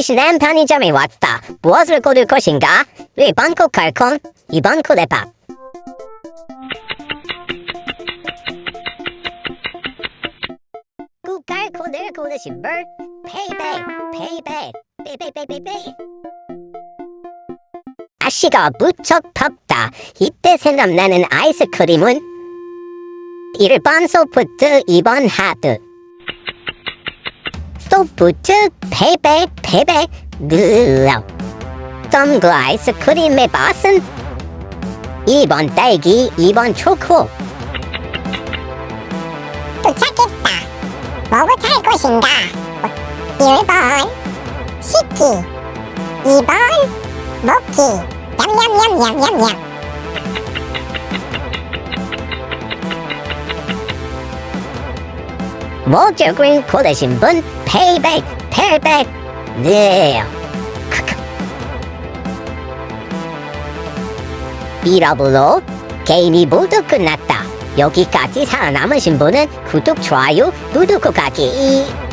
신한 편의점에 왔다. 무엇을 고를 것인가? 1번 코칼콘, 2번 코레밥. 코칼콘을 고르신 분, 페이백, 페이백, 페이백페이백페이. 날씨가 무척 덥다. 이때 생각나는 아이스크림은 1번 소프트, 2번 하드. 소프트, 페이백, 페이백, 느어. 썸그 아이스크림의 맛은 2번 딸기, 2번 초코. 도착했다. 뭐부터 할 것인가? 1번 시키 2번 먹기 냠냠냠냠냠냠 목욕을 고르신 분, 페이백, 페이백, 느어. 이러브로 게임이 모두 끝났다. 여기까지 살아남으신 분은 구독, 좋아요, 누르고 가기.